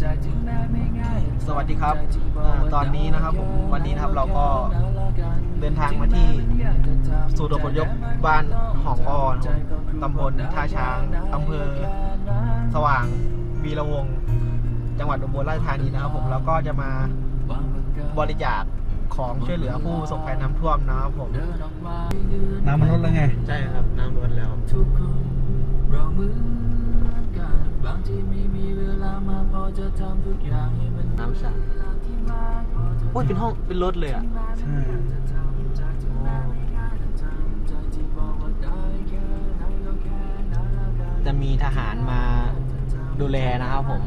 สวัสดีครับอ่าตอนนี้นะครับผมวันนี้นะครับเราก็เดินทางมาที่ศูนย์อพยพบ้านหองอ้อนะครับตำบลท่าช้างอำเภอ สว่างวีระวงศ์จังหวัดอุบลราชธานีนะครับผมแล้วก็จะมาบริจาคของช่วยเหลือผู้ประสบภัยน้ำท่วมนะครับผม น้ำมันลดแล้วไง ใช่ครับ น้ำล้นแล้ว ทุกคนเราเหมือนกันบางทีไม่มีเวลามาพอจะทำทุกอย่างให้มันน้ำสาดโอ้ยเป็นห้องเป็นรถเลยอะ ใช่จะมีทหารมาดูแลนะครับผม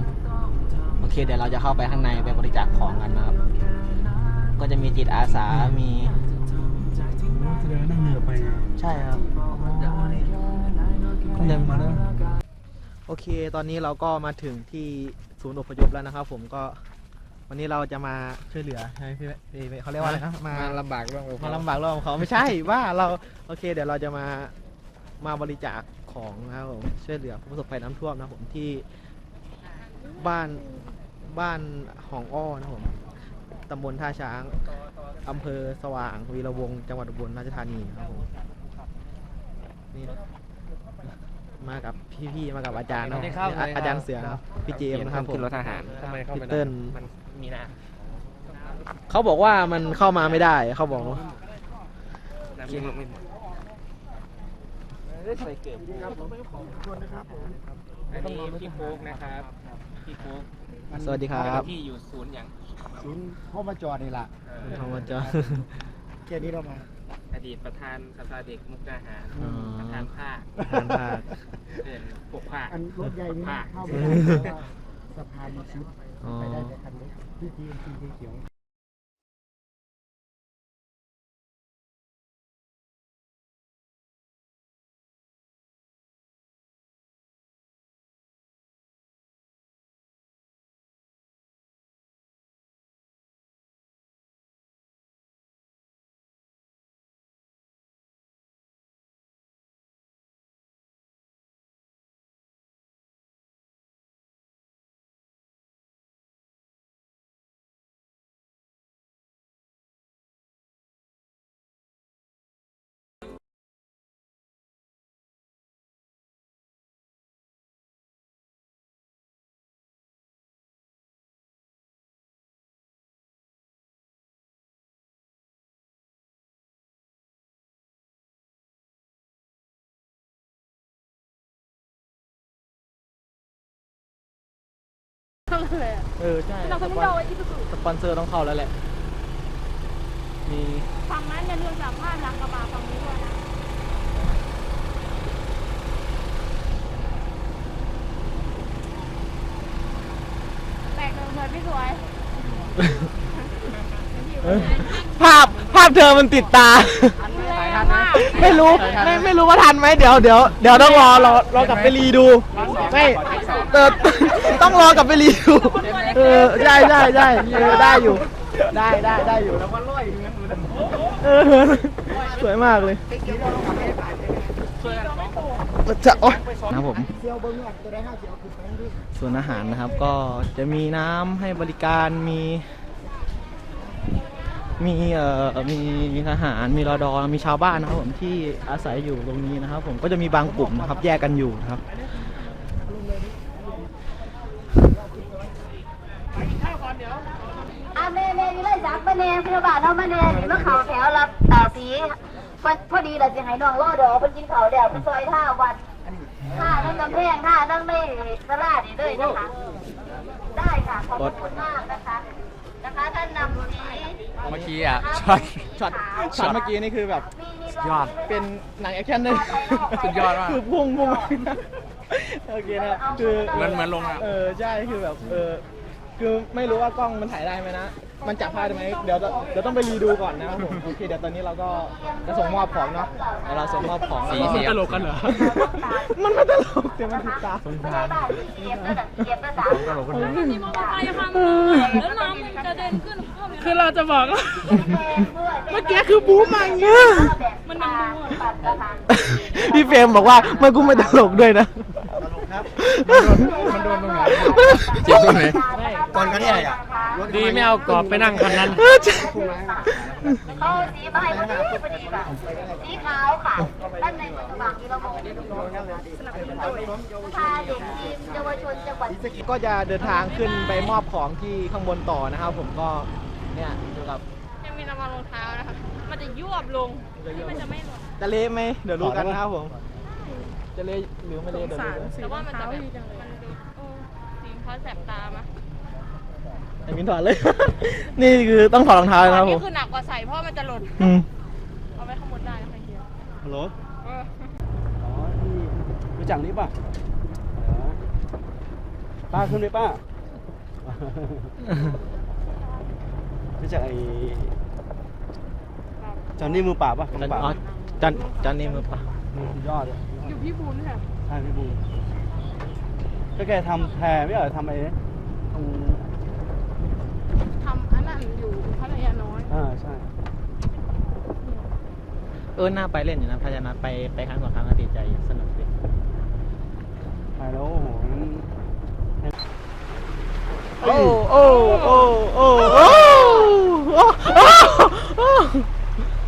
โอเคเดี๋ยวเราจะเข้าไปข้างในไปบริจาคของกันนะครับ ก็จะมีจิตอาสา มีแสดงว่านั่งเรือไปไงใช่ครับก็ยังมาแล้ว โอเค ตอนนี้เราก็มาถึงที่ศูนย์อพยพแล้วนะครับ ผมก็วันนี้เราจะมาช่วยเหลือใช่ไหมพี่พี่พี่เขาเรียกว่าอะไรนะมามาลำบากร่วมกับมาเขาลำบากร่วมกับเขาไม่ใช่ว่าเราโอเค เดี๋ยวเราจะมามาบริจาคของนะครับผมช่วยเหลือผู้ประสบภัยน้ำท่วมนะครับผมที่บ้านบ้านหองอ้อนะครับผมตำบลท่าช้างอำเภอสว่างวีระวงศ์จังหวัดอุบลราชธานีนะครับผมนี่ มากับพี่ๆมากับอาจารย์นะครับอาอาจารย์เสือนะครับพี่เจมส์นะครับผมขึ้นรถทหาร ทำไมเข้าพี่ไปเติ้ลมันมีนะเขาบอกว่ามันเข้ามาไม่ได้เขาบอกว่าน้ำกินลงไม่หมดอันนี้พี่โฟกนะครับพี่โฟกสวัสดีครับพี่อยู่ศูนย์อย่างศูนย์พ่อมาจอดนี่แหละเอ่อเขามาจะแค่นี้เรามาอ ดีตประธานสภาเด็กมุกดาหารอ๋อ ประธานภาคทานภาคเดินปกภาค อันรถใหญ่นี่ภาคเข้าไม่ได้เพราะว่าสะพานมันชิดอ๋อ ไปได้แต่คันเล็กที่ทีมทีเขียว เออใช่เราสคนปนี้อนเราไอ้ที่สุดสปอนเซอร์ต้องเข้าแล้วแหละ มีฝั่งนั้นอย่าลืมสัมภาษณ์หลังกระบะฝั่งนี้ด้วยนะแตกเลยเหมือนพี่สวยภาพภาพเธอมันติดตาแรงมาก ไม่รู้ไม่ไม่รู้ว่าทันไหมเดี๋ยวเดี๋ยวเดี๋ยวต้องรอรอรอกลับไปรีดู ไม่เออต้องรอกลับไปรีดูเออใช่ใช่ใช่เออได้อยู่ ได้ได้ได้อยู่แล้วมันลอยเออสวยมากเลยจะโอ๊ยนะครับผมเที่ยวเบิ้งตัวได้ห้าเที่ยวคือแป้งด้วยส่วนอาหารนะครับก็จะมีน้ำให้บริการมี มีเอ่อมีทหารมีรอดอมีชาวบ้านนะครับผมที่อาศัยอยู่ตรงนี้นะครับ ผมก็จะมีบางกลุ่มนะครับ แยกกันอยู่นะครับอะแม่แม่นี่เลยจับมาแน่พยาบาลเอามาแน่นี่มาเข่าแถวรับตาสีพอพอดีหละสิให้น้องรอดอกเพิ่นกินข้าวแล้วเพิ่นซอยท่าวัดท่าทั้งกำแพงท่าทั้งไม่สลาดนี่เลยนะคะได้ค่ะขอบคุณมากนะคะ เมื่อกี้อะช็อตช็อตช็อตเมื่อกี้นี่คือแบบยอด เป็นหนังแอคชั่นเลยสุดยอดมาก คือพุ่งพุ่งโอเคนะครับคือเหมือนเหมือนลงอะ เออใช่คือแบบเออคือไม่รู้ว่ากล้องมันถ่ายได้ไหมนะ มันจับภาพได้ไหมเดี๋ยวจะเดี๋ยวต้องไปรีดูก่อนนะครับผมโอเคเดี๋ยวตอนนี้เราก็จะส่งมอบของเนาะเดี๋ยวเราส่งมอบของสีแล้วสีก็ตลกกันเหรอ มันไม่ตลกแต่มันติดตาสงสารเก็บแล้วเก็บแล้วสามตลกกันเหรอที่มอเตอร์ไซค์พังแล้วน้ำมันกระเด็นขึ้นเข้าไปคือเราจะบอกว่า เมื่อกี้คือบู๊มาอย่างเงี้ย มันมันบู๊อะ พี่เฟรมบอกว่ามันกูไม่ตลกด้วยนะครับมันโดนตรงไหน เจ็บตรงไหนไม่ก่อนก็ได้อะ ดีไม่เอากรอบไปนั่งคันนั้น เขาสีมาให้พอดีพอดีค่ะสีขาวค่ะด้านในมันสว่างที่เรามองพาเด็กทีมเยาวชนจังหวัดก็จะเดินทางขึ้นไปมอบของที่ข้างบนต่อนะครับ ผมก็เนี่ยอยู่กับยังมีระวังรองเท้านะคะ มันจะยวบลงที่มันจะไม่หล่นจะเละไหมเดี๋ยวรู้กันนะครับผม จะเละหรือไม่เละเดี๋ยวรู้กันแต่ว่ามันจะแบบมันดูโอ้สีเพราะแสบตามะ ไอ้มินถอดเลย นี่คือต้องถอดรองเท้านะครับผนี่มคือหนักกว่าใส่เพราะว่ามันจะหล่น อืมเอาไว้ข้างบนได้นะคะเฮียฮัลโหลเอออ๋อที่รู้จักนี่ป่ะป้าขึ้นไหมป้า รู้จักไอ้จอนนี่มือป่าบป่ะจันมือป่าบอ๋อจันจันนี่มือปะมือสุดยอดเลยอยู่พี่บูนค่ะใช่พี่บูมก็แกทำแพรไม่เหรอทำไอ้เนี่ยตรง ทำอันนั้นอยู่พัทยาน้อยอ่าใช่ เออหน้าไปเล่นอยู่นะพญานาไปไปครั้งสองครั้งก็ติดใจสนุกดีไปแล้วโอ้โหงั้นโอ้โอ้โอ้โอ้โอ้โอ้โอ้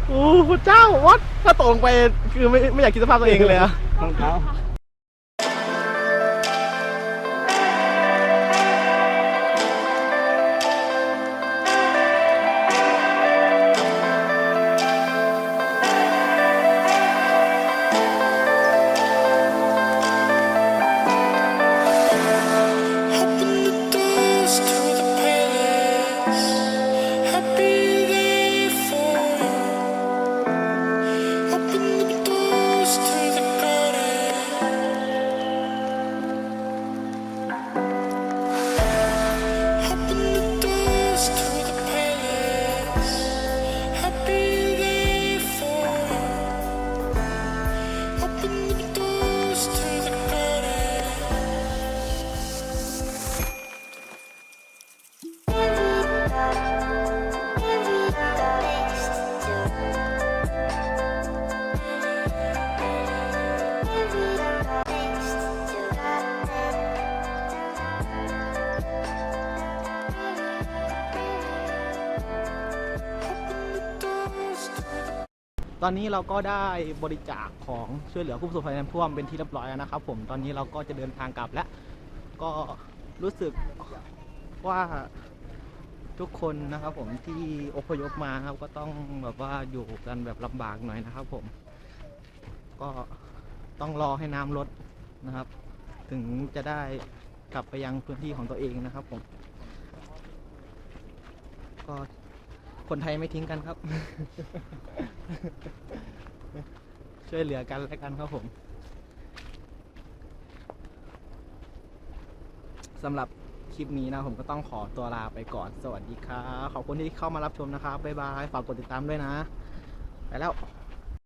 โอ้พระเจ้าวัดถ้าตกลงไปคือไม่ไม่อยากคิดสภาพตัวเองเลยอะรองเท้า ตอนนี้เราก็ได้บริจาคของช่วยเหลือผู้ประสบภัยน้ำท่วมเป็นที่เรียบร้อยแล้วนะครับ ผมตอนนี้เราก็จะเดินทางกลับแล้วก็รู้สึกว่าทุกคนนะครับ ผมที่อพยพมาครับก็ต้องแบบว่าอยู่กันแบบลำบากหน่อยนะครับ ผม ก็ต้องรอให้น้ำลดนะครับ ถึงจะได้กลับไปยังพื้นที่ของตัวเองนะครับ ผม ก็ คนไทยไม่ทิ้งกันครับ ช่วยเหลือกันและกันครับผมสำหรับคลิปนี้นะผมก็ต้องขอตัวลาไปก่อน สวัสดีครับ ขอบคุณที่เข้ามารับชมนะครับ บ๊ายบาย ฝากกดติดตามด้วยนะ ไปแล้ว